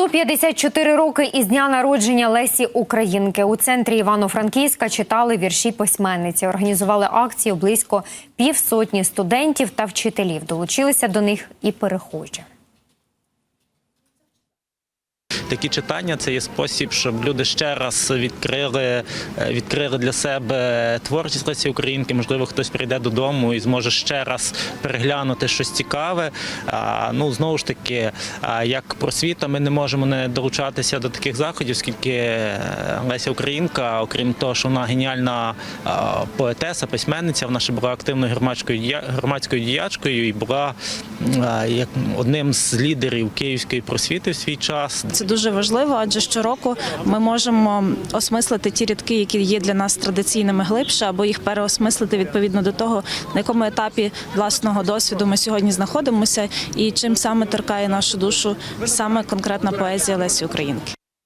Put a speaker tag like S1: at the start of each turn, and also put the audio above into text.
S1: 154 роки із дня народження Лесі Українки у центрі Івано-Франківська читали вірші письменниці. Організували акцію близько півсотні студентів та вчителів. Долучилися до них і перехожі.
S2: Такі читання це є спосіб, щоб люди ще раз відкрили, е, відкрили для себе творчість Лесі Українки. Можливо, хтось прийде додому і зможе ще раз переглянути щось цікаве. Ну знову ж таки, як просвіта, ми не можемо не долучатися до таких заходів, оскільки е, Леся Українка, окрім того, що вона геніальна поетеса, письменниця, вона ще була активною громадською громадською діячкою і була як одним з лідерів київської просвіти в свій час.
S3: Це дуже важливо, адже щороку ми можемо осмислити ті рядки, які є для нас традиційними глибше, або їх переосмислити відповідно до того, на якому етапі власного досвіду ми сьогодні знаходимося, і чим саме торкає нашу душу саме конкретна поезія Лесі Українки.